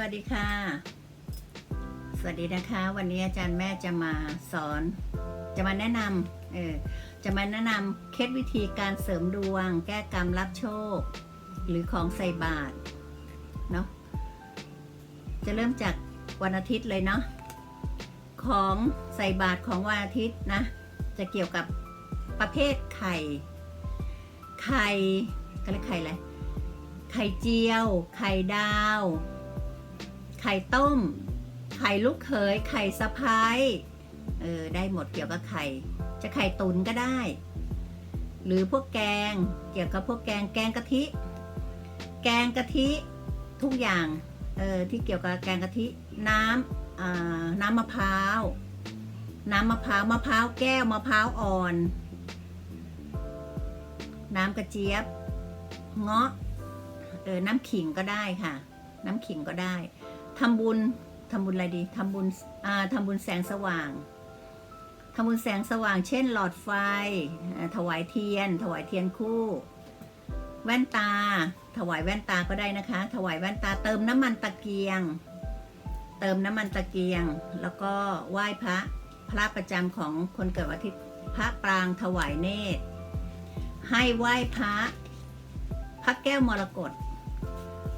วัสดีค่ะ สวัสดีนะคะ วันนี้อาจารย์แม่จะมาสอน จะมาแนะนำเออจะมาแนะนำเคล็ดวิธีการเสริมดวง แก้กรรมรับโชค หรือของใส่บาตรเนาะจะเริ่มจากวันอาทิตย์เลยเนาะของใส่บาตรของวันอาทิตย์นะ จะเกี่ยวกับประเภทไข่ ไข่ก็เรียกไข่อะไรไข่เจียว ไข่ดาว ไข่ต้ม ไข่ลูกเขย ไข่สะพ้ายเออได้หมดเกี่ยวกับไข่ จะไข่ตุนก็ได้ หรือพวกแกงเกี่ยวกับพวกแกงแกงกะทิ แกงกะทิทุกอย่างเออที่เกี่ยวกับแกงกะทิน้ำอ่าน้ำมะพร้าว น้ำมะพร้าวมะพร้าวแก้วมะพร้าวอ่อน น้ำกระเจี๊ยบเงาะเออน้ำขิงก็ได้ค่ะ น้ำขิงก็ได้ ทำบุญทำบุญอะไรดีทำบุญอ่าทำบุญแสงสว่างทำบุญแสงสว่าง เช่น หลอดไฟ ถวายเทียน ถวายเทียนคู่ แว่นตา ถวายแว่นตาก็ได้นะคะ ถวายแว่นตาเติมน้ำมันตะเกียง เติมน้ำมันตะเกียง แล้วก็ไหว้พระพระประจำของคนเกิดวันอาทิตย์พระปรางถวายเนตร ให้ไหว้พระพระแก้วมรกต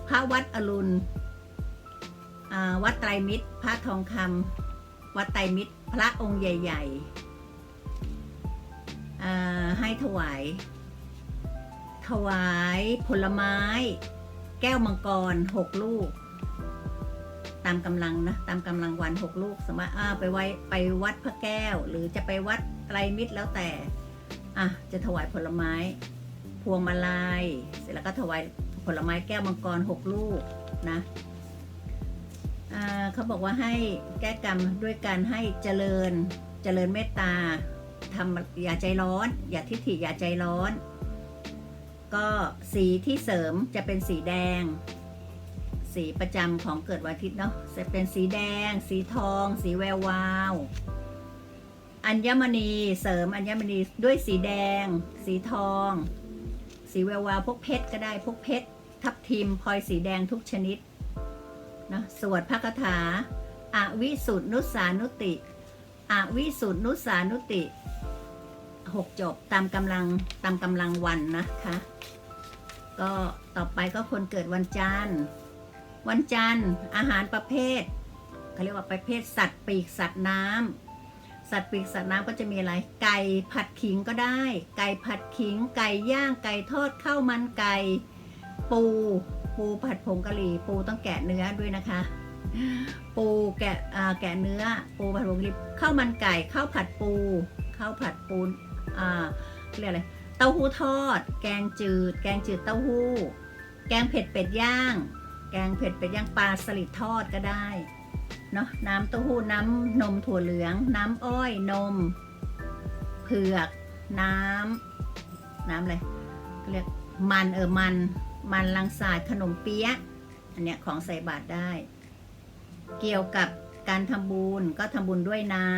พระวัดอรุณ วัดไตรมิตร พระทองคำวัดไตรมิตร พระองค์ใหญ่ๆอ่ให้ถวาย ถวายผลไม้ แก้วมังกรหกลูก ตามกำลังนะ ตามกำลังวันหกลูกสามารถไปไว้ไปวัดพระแก้ว หรือจะไปวัดไตรมิตรแล้วแต่อะจะถวายผลไม้ พวงมาลัยเสร็จแล้วก็ถวายผลไม้แก้วมังกรหกลูกนะ เขาบอกว่าให้แก้กรรมด้วยการให้เจริญเจริญเมตตาทำอย่าใจร้อน อย่าทิฐิอย่าใจร้อน ก็สีที่เสริมจะเป็นสีแดง สีประจำของเกิดวันอาทิตย์เนาะจะเป็นสีแดง สีทอง สีแวววาวอัญมณีเสริมอัญมณีด้วยสีแดง สีทอง สีแวววาวพวกเพชรก็ได้พวกเพชรทับทิมพลอยสีแดงทุกชนิด นะสวดพระคาถาอาวิสุทธนุสานุติอาวิสุทธนุสานุติหกจบตามกำลังตามกำลังวันนะคะ ก็ต่อไปก็คนเกิดวันจันทร์ วันจันทร์อาหารประเภทเขาเรียกว่าประเภทสัตว์ปีกสัตว์น้ำสัตว์ปีกสัตว์น้ำก็จะมีอะไร ไก่ผัดขิงก็ได้ ไก่ผัดขิง ไก่ย่างไก่ทอดข้าวมันไก่ปู ปูผัดผงกะหรี่ ปูต้องแกะเนื้อด้วยนะคะ ปูแกะแกะเนื้อ ปูผัดผงกะหรี่ข้าวมันไก่ข้าวผัดปูข้าวผัดปูอ่าเรียกอะไรเต้าหู้ทอด แกงจืด แกงจืดเต้าหู้ แกงเผ็ดเป็ดย่าง แกงเผ็ดเป็ดย่างปลาสลิดทอดก็ได้เนาะน้ำเต้าหู้น้ำนมถั่วเหลือง น้ำอ้อยนม เผือก น้ำน้ำอะไรเรียกมันเออมัน มันลังสาดขนมเปี๊ยะอันเนี้ยของใส่บาตรได้ เกี่ยวกับการทำบุญก็ทำบุญด้วยน้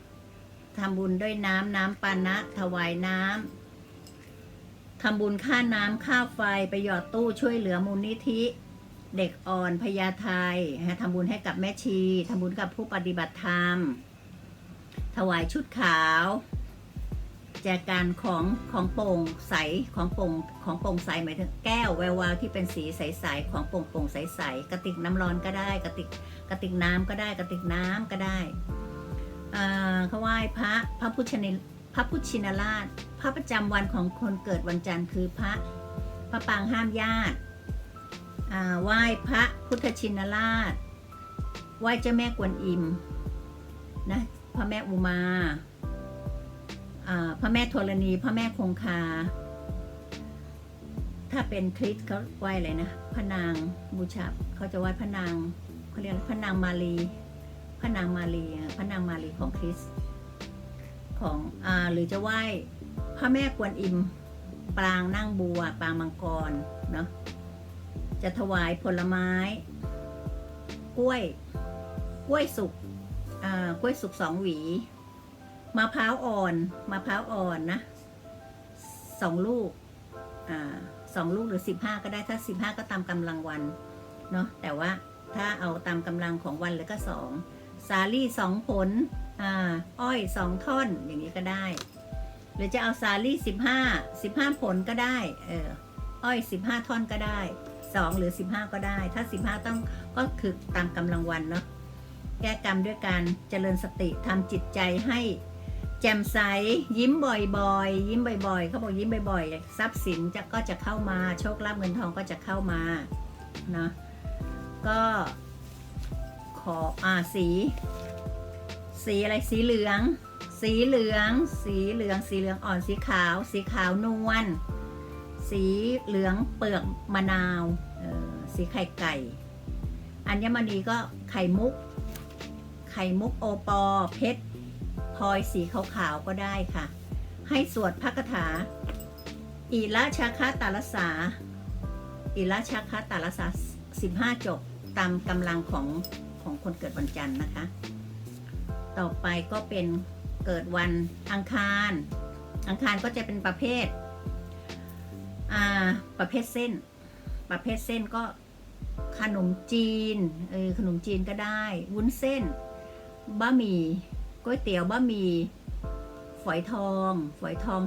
ำทำบุญด้วยน้ำน้ำปานะ ถวายน้ำทำบุญค่าน้ำค่าไฟไปหยอดตู้ช่วยเหลือมูลนิธิ เด็กอ่อนพญาไททำบุญให้กับแม่ชีทำบุญกับผู้ปฏิบัติธรรม ถวายชุดขาว แจกการของของโปร่งใสของโปร่งของโปร่งใสหมายถึงแก้วแวววาวที่เป็นสีใสๆของโปร่งโปร่งใสๆกระติกน้ำร้อนก็ได้กระติกกระติกน้ำก็ได้กระติกน้ำก็ได้อ่าเขาไหว้พระพระพุทธนิพระพุทธชินราช พระประจำวันของคนเกิดวันจันทร์คือพระพระปางห้ามญาติอ่าไหว้พระพุทธชินราช ไหว้เจ้าแม่กวนอิมนะพระแม่อุมา พระแม่ธรณีพระแม่คงคา ถ้าเป็นคริสเขาไหว้อะไรนะพระนางบูชาเขาจะไหว้พระนางเขาเรียกพระนางมารีพระนางมารีพระนางมารีของคริสของอหรือจะไหว้พระแม่กวนอิมปรางนั่งบัวปรางมังกรเนาะจะถวายผลไม้ กล้วย กล้วยสุกกล้วยสุกสองหวี มะพร้าวอ่อนมะพร้าวอ่อนนะสองลูกอ่าสองลูกหรือสิบห้าก็ได้ถ้าสิบห้าก็ตามกำลังวันเนาะแต่ว่าถ้าเอาตามกำลังของวันแล้วก็สองสาลี่สองผลอ่าอ้อยสองท่อนอย่างนี้ก็ได้ หรือจะเอาสาลี่สิบห้าสิบห้าผลก็ได้เอออ้อยสิบห้าท่อนก็ได้สองหรือสิบห้าก็ได้ ถ้าสิบห้าต้องก็คือตามกำลังวันเนาะแก้กรรมด้วยการเจริญสติทำจิตใจให้ แจ่มใสยิ้มบ่อยๆ ยิ้มบ่อยๆเขาบอกยิ้มบ่อยๆทรัพย์สินจะก็จะเข้ามาโชคลาภเงินทองก็จะเข้ามาเนาะก็ขออ่าสี สีอะไรสีเหลือง สีเหลือง สีเหลือง สีเหลืองอ่อนสีขาว สีขาวนวลสีเหลืองเปลือกมะนาวสีไข่ไก่ อัญมณีก็ไข่มุก ไข่มุกโอปอเพชร พลอยสีขาวๆก็ได้ค่ะ ให้สวดพระคาถาอิละชาคาตาลสาอิละชาคาตาลสาสิบห้าจบตามกำลังของของคนเกิดวันจันทร์นะคะ ต่อไปก็เป็นเกิดวันอังคาร อังคารก็จะเป็นประเภทอ่าประเภทเส้น ประเภทเส้นก็ขนมจีนเออขนมจีนก็ได้ วุ้นเส้นบะหมี่ ก๋วยเตี๋ยวบะหมี่ฝอยทอง ฝอยทอง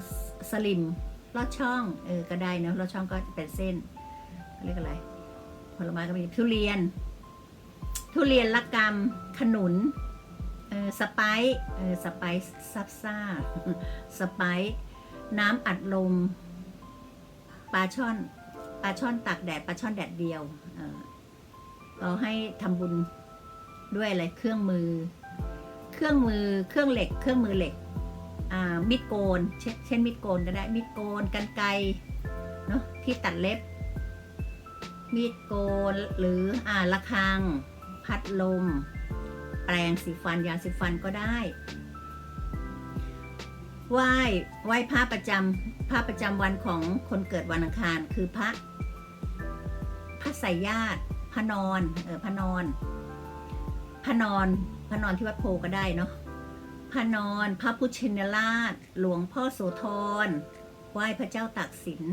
สลิมลอดช่องเออก็ได้เนะลอดช่องก็เป็นเส้นเขาเรียกอะไรผลไม้ก็มีทุเรียน ทุเรียนละกำขนุนเออสไปซ์เออสไปซ์ซับซ่าสไปซ์น้ำอัดลมปลาช่อนปลาช่อนตากแดดปลาช่อนแดดเดียว เออเราให้ทำบุญด้วยอะไรเครื่องมือ เครื่องมือเครื่องเหล็ก เครื่องมือเหล็กมิดโกน เช่นเช่นมิดโกนก็ได้มิดโกนกันไกรเนาะที่ตัดเล็บ มีดโกนหรืออ่าระฆัง พัดลม แปรงสีฟันยาสีฟันก็ได้ไหว้ไหว้พระประจำพระประจำวันของคนเกิดวันอังคารคือพระพระไสยญาติพระนอนเออพระนอน พระนอนพระนอนที่วัดโพก็ได้เนาะพระนอนพระพุชินราช หลวงพ่อโสธรไหว้พระเจ้าตากสิน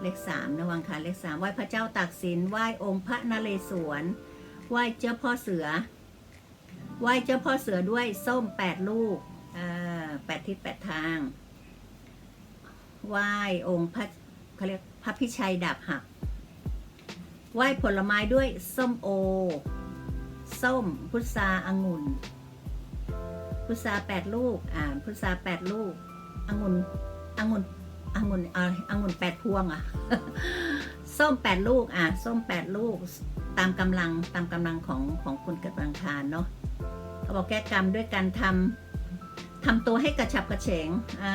เลขสามนะวังคารเลขสามไหว้พระเจ้าตากสินไหว้องค์พระนเรศวรไหว้เจ้าพ่อเสือไหว้เจ้าพ่อเสือด้วยส้มแปดลูกแปดทิศแปดทางไหว้องค์พระเขาเรียกพระพิชัยดาบหักไหว้ผลไม้ด้วยส้มโอ ส้ม พุทราองุ่น พุทราแปดลูก อ่า พุทราแปดลูกองุ่นองุ่นองุ่นอะไรองุ่นแปดพวงอะ ส้มแปดลูก อะ ส้มแปดลูก ตามกำลัง ตามกำลังของของคนเกิดวันอังคารเนาะเขาบอกแก้กรรมด้วยการทำทำตัวให้กระฉับกระเฉง อ่า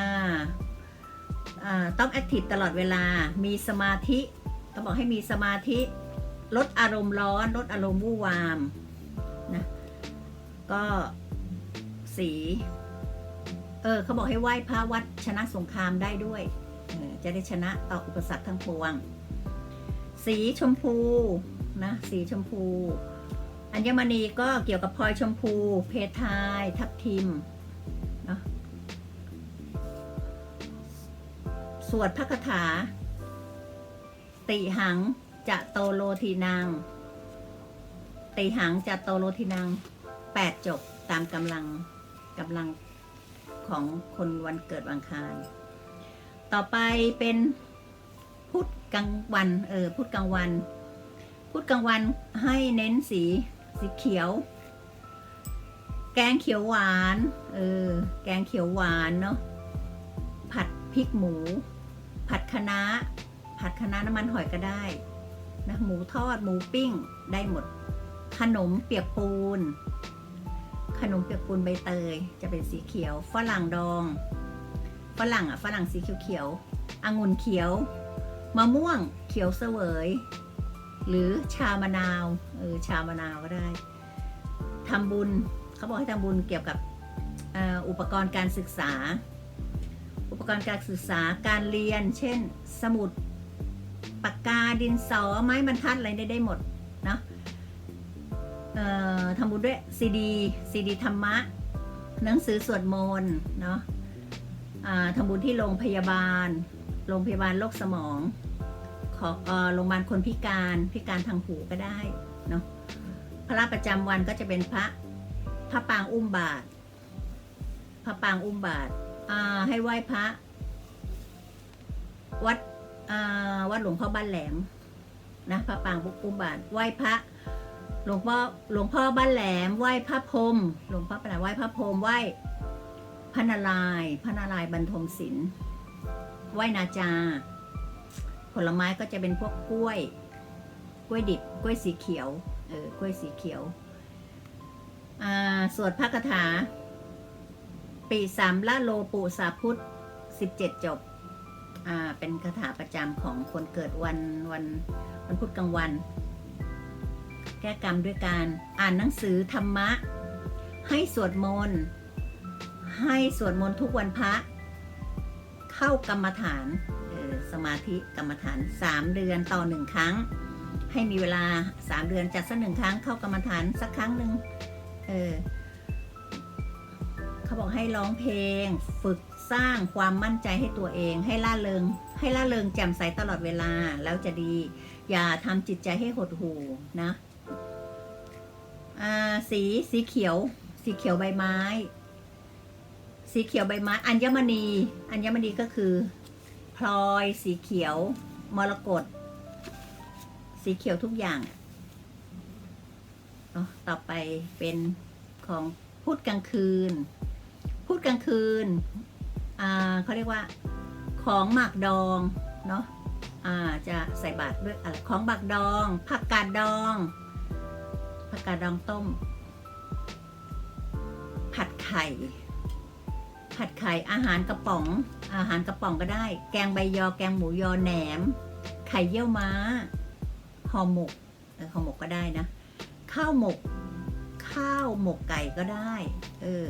อ่า ต้องแอคทีฟตลอดเวลา มีสมาธิเขาบอกให้มีสมาธิ ลดอารมณ์ร้อน ลดอารมณ์วู่วาม นะ ก็สี เออเขาบอกให้ไหว้พระวัดชนะสงครามได้ด้วยจะได้ชนะต่ออุปสรรคทั้งปวง สีชมพูนะสีชมพู อัญมณีก็เกี่ยวกับพลอยชมพู เพทาย ทับทิมเนาะสวดพระคาถา ติหังจะโตโลทีนาง ติหังจะโตโลทีนางแปดจบตามกำลังกำลังของคนวันเกิดวันอังคาร ต่อไปเป็นพุธกลางวัน เออพุธกลางวัน พุธกลางวันให้เน้นสีสีเขียว แกงเขียวหวาน เออ แกงเขียวหวานเนาะ ผัดพริกหมู ผัดคะน้า ผัดคะน้าน้ำมันหอยก็ได้ นะ หมูทอด หมูปิ้ง ได้หมด ขนมเปียกปูน ขนมเปียกปูนใบเตย จะเป็นสีเขียวฝรั่งดองฝรั่งอะฝรั่งสีเขียวๆองุ่นเขียวมะม่วงเขียวเสวย หรือชามะนาวเออชามะนาวก็ได้ทำบุญเขาบอกให้ทำบุญเกี่ยวกับอุปกรณ์การศึกษา อุปกรณ์การศึกษาการเรียน เช่น สมุดปากกาดินสอไม้บรรทัดอะไรได้ได้หมดเนาะ ทำบุญด้วยซีดีซีดีธรรมะ หนังสือสวดมนต์เนาะอ่าทำบุญที่โรงพยาบาล โรงพยาบาลโรคสมองขอโรงพยาบาลคนพิการพิการทางหูก็ได้เนาะพระประจำวันก็จะเป็นพระพระปางอุ้มบาท พระปางอุ้มบาทให้ไหว้พระ วัดวัดหลวงพ่อบ้านแหลมนะพระปางอุ้มบาทไหว้พระ หลวงพ่อหลวงพ่อบ้านแหลมไหว้พระพรมหลวงพ่อบ้านแหลมไหว้พระพรมไหว้พระนารายณ์พระนารายณ์บรรทมศิลป์ไหว้นาจา ผลไม้ก็จะเป็นพวกกล้วย กล้วยดิบกล้วยสีเขียวเออกล้วยสีเขียวอ่าสวดพระคาถา ปีสามละโลปุสาพุทธสิบเจ็ดจบอ่าเป็นคาถาประจำของคนเกิดวันวันวันพุธกลางวัน แก้กรรมด้วยการอ่านหนังสือธรรมะ ให้สวดมนต์ให้สวดมนต์ทุกวันพระ เข้ากรรมฐานสมาธิกรรมฐาน 3 เดือนต่อหนึ่งครั้ง ให้มีเวลา 3 เดือนจัดสักหนึ่งครั้งเข้ากรรมฐานสักครั้งหนึ่งเออเขาบอกให้ร้องเพลง ฝึกสร้างความมั่นใจให้ตัวเอง ให้ล่าเริง ให้ล่าเริงแจ่มใสตลอดเวลาแล้วจะดี อย่าทำจิตใจให้หดหู่นะ อ่าสีสีเขียว สีเขียวใบไม้ สีเขียวใบไม้ อัญมณี อัญมณีก็คือ พลอยสีเขียว มรกตสีเขียวทุกอย่างต่อไปเป็นของพูดกลางคืน พูดกลางคืนเขาเรียกว่าของหมักดองเนาะอ่าจะใส่บาตรด้วยอะไรของหมักดอง ผักกาดดอง ผักกาดดองต้ม ผัดไข่ ผัดไข่อาหารกระป๋อง อาหารกระป๋องก็ได้ แกงใบยอ แกงหมูยอแหนม ไข่เยี่ยวม้าห่อหมกห่อหมกก็ได้นะ ข้าวหมก ข้าวหมกไก่ก็ได้ เออ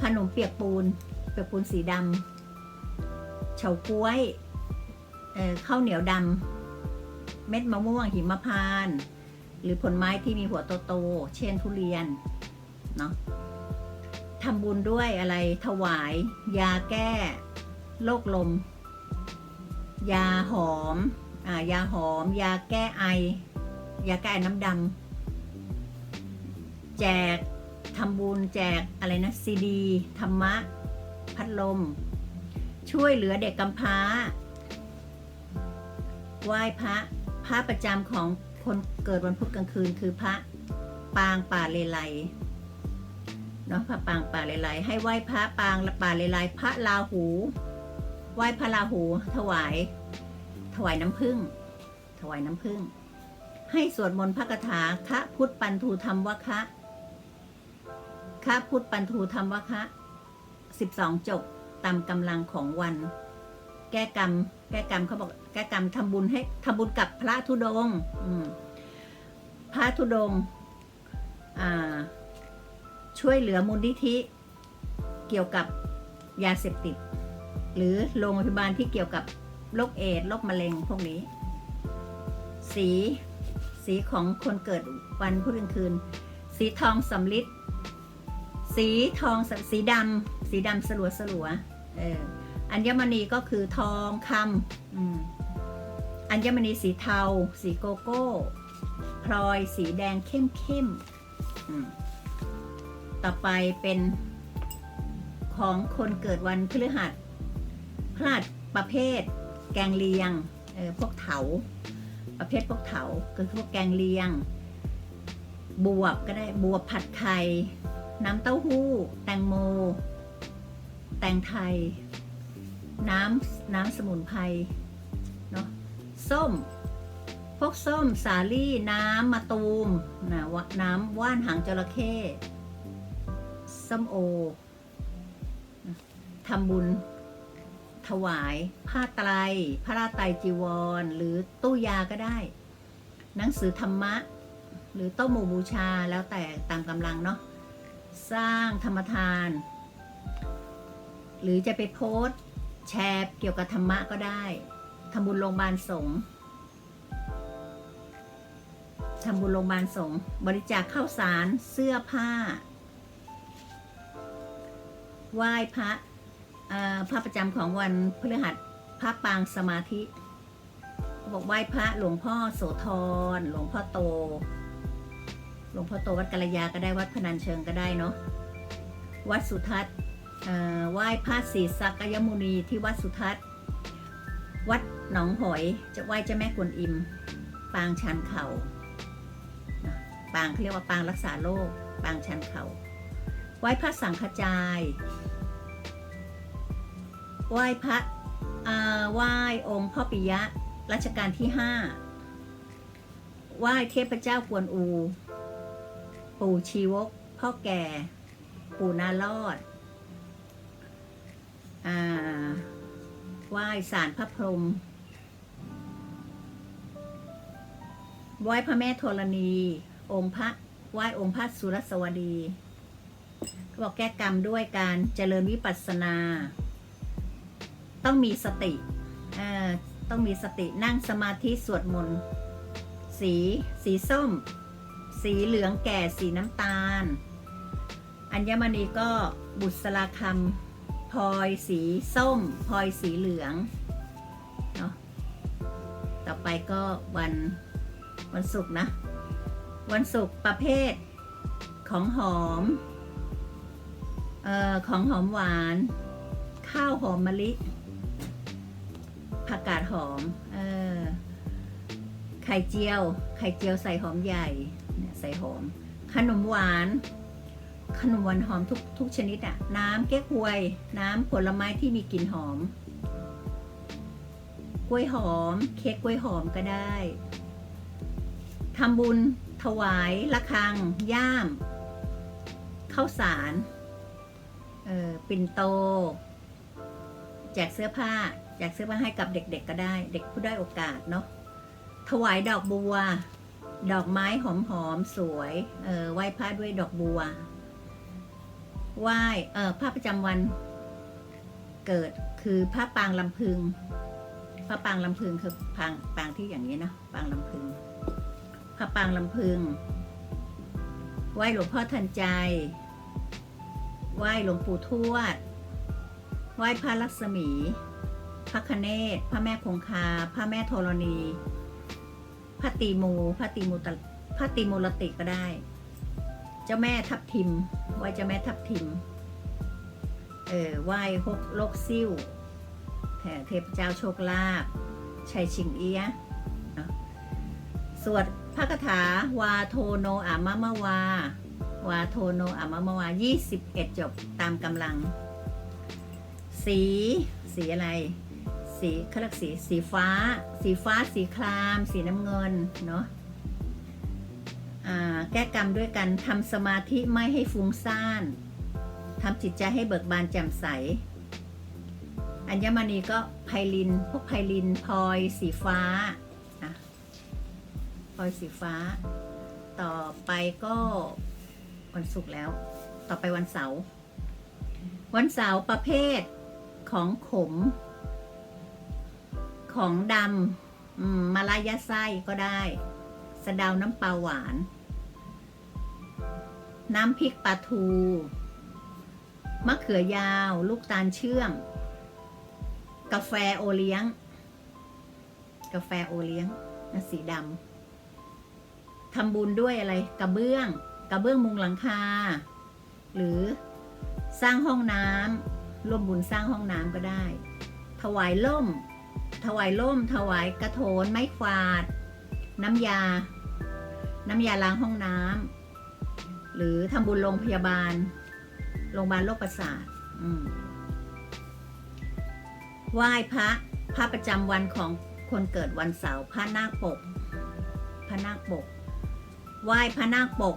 ขนมเปียกปูน เปียกปูนสีดำเฉาก๊วยเออข้าวเหนียวดำเม็ดมะม่วงหิมพานต์ หรือผลไม้ที่มีหัวโตๆเช่นทุเรียนเนาะทำบุญด้วยอะไรถวาย ยาแก้โรคลม ยาหอมอ่ายาหอม ยาแก้ไอ ยาแก้น้ำดำแจกทำบุญแจกอะไรนะซีดีธรรมะ พัดลม ช่วยเหลือเด็กกำพร้า ไหว้พระพระประจำของ คนเกิดวันพุธกลางคืนคือพระปางป่าเลไลเนาะพระปางป่าเลไลให้ไหว้พระปางป่าเลไลพระลาหู ไหว้พระลาหู ถวาย ถวายน้ำผึ้งถวายน้ำผึ้งให้สวดมนต์พระคาถาคะพุทธปันทูธรรมวะคะคะพุทธปันทูธรรมวะคะสิบสองจบตามกำลังของวัน แก้กรรม แก้กรรมเขาบอก แก้กรรมทำบุญให้ทำบุญกับพระธุดงค์พระธุดงค์ช่วยเหลือมูลนิธิ เกี่ยวกับยาเสพติด หรือโรงพยาบาลที่เกี่ยวกับโรคเอดส์โรคมะเร็งพวกนี้ สีสีของคนเกิดวันพุธกลางคืน สีทองสำลิดสีทองสสีดำสีดำสลัวสลัวเอออัญมณีก็คือทองคำอืม อัญมณีสีเทา สีโกโก้พลอยสีแดงเข้มเข้มๆต่อไปเป็นของคนเกิดวันพฤหัสพฤหัสประเภท แกงเลียงเออพวกเถา ประเภทพวกเถาก็คือพวกแกงเลียง บวบก็ได้บวบผัดไข่น้ำเต้าหู้ แตงโม แตงไทย น้ำน้ำสมุนไพรเนาะ ส้ม พวกส้ม สาลี่น้ำมะตูมนะน้ำว่านหางจระเข้ส้มโอทำบุญ ถวาย ผ้าไตรพระราไตรจีวร หรือตู้ยาก็ได้ หนังสือธรรมะ หรือโต้มหมู่บูชาแล้วแต่ตามกำลังเนาะสร้างธรรมทาน หรือจะไปโพสต์แชร์เกี่ยวกับธรรมะก็ได้ ทำบุญโรงพยาบาลสงฆ์ทำบุญโรงพยาบาลสงฆ์บริจาคข้าวสารเสื้อผ้า ไหว้พระพระประจำของวันพฤหัสพระปางสมาธิบอกไหว้พระหลวงพ่อโสธรหลวงพ่อโต หลวงพ่อโตวัดกัลยาก็ได้วัดพนัญเชิงก็ได้เนาะวัดสุทัศน์ไหว้พระศรีสักยมุนีที่วัดสุทัศน์ วัดหนองหอยจะไหว้เจ้าแม่กวนอิม ปางชันเขาปางเขาเรียกว่าปางรักษาโรคปางชันเขาไหว้พระสังฆจายไหว้พระไหว้องค์พ่อปิยะรัชกาลที่ห้าไหว้เทพเจ้ากวนอู ปู่ชีวก พ่อแก่ ปู่นารอด อ่า ไหว้สารพระพรหมไหว้พระแม่ธรณี องค์พระไหว้องค์พระสุรสวดีบอกแก้กรรมด้วยการเจริญวิปัสสนา ต้องมีสติต้องมีสตินั่งสมาธิสวดมนต์สี สีส้ม สีเหลืองแก่สีน้ำตาล อัญมณีก็บุษราคำ พลอยสีส้มพลอยสีเหลืองเนาะต่อไปก็วันวันศุกร์นะ วันศุกร์ประเภทของหอมเอ่อของหอมหวาน ข้าวหอมมะลิผักกาดหอมเออไข่เจียว ไข่เจียวใส่หอมใหญ่เนี่ยใส่หอม ขนมหวาน ขนมหวานหอมทุกทุกชนิดอะน้ำเก๊กฮวย น้ำผลไม้ที่มีกลิ่นหอม กล้วยหอม เค้กกล้วยหอมก็ได้ทำบุญ ถวายระฆัง ย่ามข้าวสารเออปิ่นโต แจกเสื้อผ้า แจกเสื้อผ้าให้กับเด็กๆก็ได้ เด็กผู้ได้โอกาสเนาะถวายดอกบัว ดอกไม้หอมๆสวยเออไหว้พระด้วยดอกบัว ไหว้เออพระประจำวันเกิดคือพระปางลำพึง พระปางลำพึงคือปางปางที่อย่างนี้นะปางลำพึง พระปางลำพึง ไหว้หลวงพ่อทันใจ ไหว้หลวงปู่ทวด ไหว้พระลักษมี พระคเนศพระแม่คงคา พระแม่ธรณี พระตีมู พระตีมูตพระตีมูลติก็ได้ เจ้าแม่ทับทิมไหว้เจ้าแม่ทับทิม เออไหว้ฮกโลกซิ่วแผ่เทพเจ้าโชคลาภชัยชิงเอียะเนาะสวดพระคาถาวาโทโนอามะมะวา วาโทโนอามะมะวา 21 จบตามกำลัง สี สีอะไร สีเขาเรียกสี สีฟ้า สีฟ้า สีคราม สีน้ำเงิน เนาะ แก้กรรมด้วยกันทำสมาธิไม่ให้ฟุ้งซ่านทำจิตใจให้เบิกบานแจ่มใส อัญมณีก็ไพลิน พวกไพลินพลอยสีฟ้าอะพลอยสีฟ้า ต่อไปก็วันศุกร์แล้ว ต่อไปวันเสาร์ วันเสาร์ประเภทของขม ของดำมมาลายาไส้ก็ได้ สะเดาน้ำปลาหวาน น้ำพริกปลาทู มะเขือยาว ลูกตาลเชื่อม กาแฟโอเลี้ยง กาแฟโอเลี้ยงนะสีดำทำบุญด้วยอะไร กระเบื้อง กระเบื้องมุงหลังคา หรือสร้างห้องน้ำร่วมบุญสร้างห้องน้ำก็ได้ ถวายล่ม ถวายล่ม ถวายกระโถนไม้ขวาด น้ำยา น้ำยาล้างห้องน้ำหรือทำบุญโรงพยาบาล โรงพยาบาลโรคประสาทไหว้พระพระประจำวันของคนเกิดวันเสาร์พระนาคปก พระนาคปก ไหว้พระนาคปก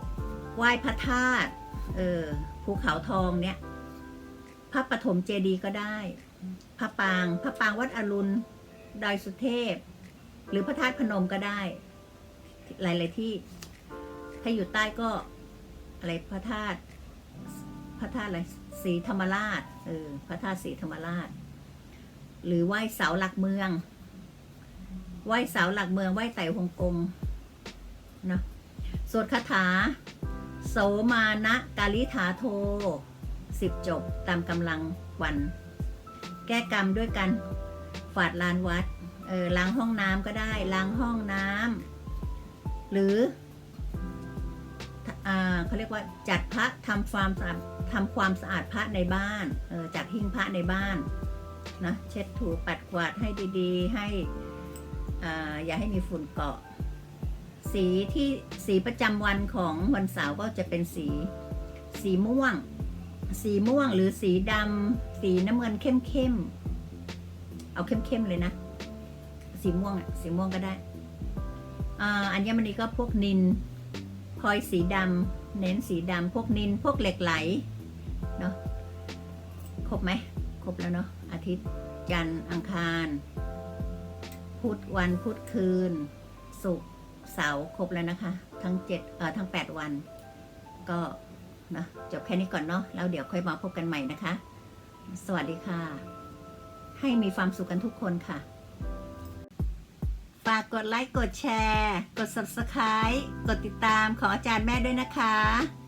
ไหว้พระธาตุ เออ ภูเขาทองเนี่ย พระปฐมเจดีย์ก็ได้ พระปาง พระปางวัดอรุณ ดอยสุเทพ หรือพระธาตุพนมก็ได้ หลาย ๆ ที่ ถ้าอยู่ใต้ก็อะไรพระธาตุพระธาตุอะไรศรีธรรมราชเออพระธาตุศรีธรรมราช หรือไหว้เสาหลักเมือง ไหว้เสาหลักเมืองไหว้ไต่ฮงกงนะสวดคาถา โสมานะกาลิถาโทสิบจบตามกำลังวัน แก้กรรมด้วยกันฝาดลานวัดเออล้างห้องน้ำก็ได้ล้างห้องน้ำ หรืออเขาเรียกว่าจัดพระทำความสะอาดทำความสะอาดพระในบ้านออจัดหิ้งพระในบ้านนะเช็ดถูปัดกวาดให้ดีๆ ให้อ่าอย่าให้มีฝุ่นเกาะ สีที่สีประจำวันของวันเสาร์ก็จะเป็นสี สีม่วง สีม่วงหรือสีดำสีน้ำเงินเข้มๆเอาเข้มๆเลยนะ สีม่วงอะสีม่วงก็ได้ อัญมณีก็พวกนินพลอยสีดำเน้นสีดำพวกนินพวกเหล็กไหลเนาะครบไหมครบแล้วเนาะอาทิตย์จันทร์อังคาร พุธวันพุธคืน ศุกร์เสาร์ครบแล้วนะคะ ทั้งเจ็ดเอ่อทั้งแปดวัน ก็นะจบแค่นี้ก่อนเนาะแล้วเดี๋ยวค่อยมาพบกันใหม่นะคะ สวัสดีค่ะ ให้มีความสุขกันทุกคนค่ะากกดไลค์ กดแชร์ กด subscribe กดติดตามของอาจารย์แม่ด้วยนะคะ